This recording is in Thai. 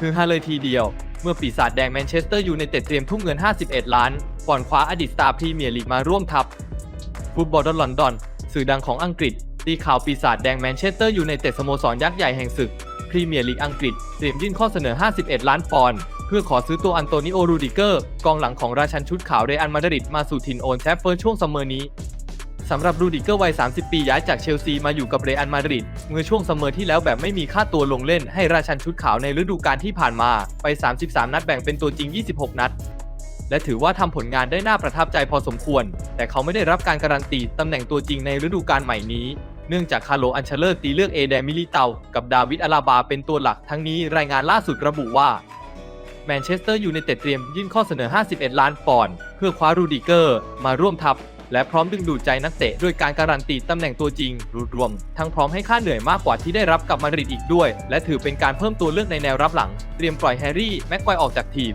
คือฮาเลยทีเดียว เมื่อปีศาจแดงแมนเชสเตอร์ยูไนเต็ดเตรียมทุ่มเงิน 51 ล้านก่อนคว้าอดีตสตาร์พรีเมียร์ลีกมาร่วมทัพฟุตบอลดอนลอนดอน สื่อดังของอังกฤษตีข่าวปีศาจแดงแมนเชสเตอร์ยูไนเต็ดสโมสรยักษ์ใหญ่แห่งศึกพรีเมียร์ลีกอังกฤษเตรียมยื่นข้อเสนอ 51 ล้านปอนด์เพื่อขอซื้อตัวอันโตนิโอ รูดิเกอร์ กองหลังของราชันชุดขาวเรอัลมาดริดมาสู่ถิ่นโอนแทฟเฟิร์ช่วงซัมเมอร์นี้สำหรับรูดิเกอร์วัย 30 ปีย้ายจากเชลซีมาอยู่กับเรอัลมาดริด เมื่อช่วงซัมเมอร์ที่แล้วแบบไม่มีค่าตัวลงเล่นให้ราชันชุดขาวในฤดูกาลที่ผ่านมาไป 33 นัดแบ่งเป็นตัวจริง 26 นัด และถือว่าทำผลงานได้น่าประทับใจพอสมควร แต่เขาไม่ได้รับการการันตีตำแหน่งตัวจริงในฤดูกาลใหม่นี้เนื่องจากคาร์โลอันเชเลอร์ตีเลือกเอแดมิลิเตากับดาวิดอาลาบาเป็นตัวหลักทั้งนี้รายงานล่าสุดระบุว่าแมนเชสเตอร์ยูไนเต็ดเตรียมยื่นข้อเสนอ 51 ล้านปอนด์เพื่อคว้ารูดิเกอร์มาร่วมทัพ และพร้อมดึงดูดใจนักเตะด้วยการการันตีตำแหน่งตัวจริงรวมๆทั้งพร้อมให้ค่าเหนื่อยมากกว่าที่ได้รับกับมาดริดอีกด้วย และถือเป็นการเพิ่มตัวเลือกในแนวรับหลัง เตรียมปล่อยแฮร์รี่แม็กควายออกจากทีม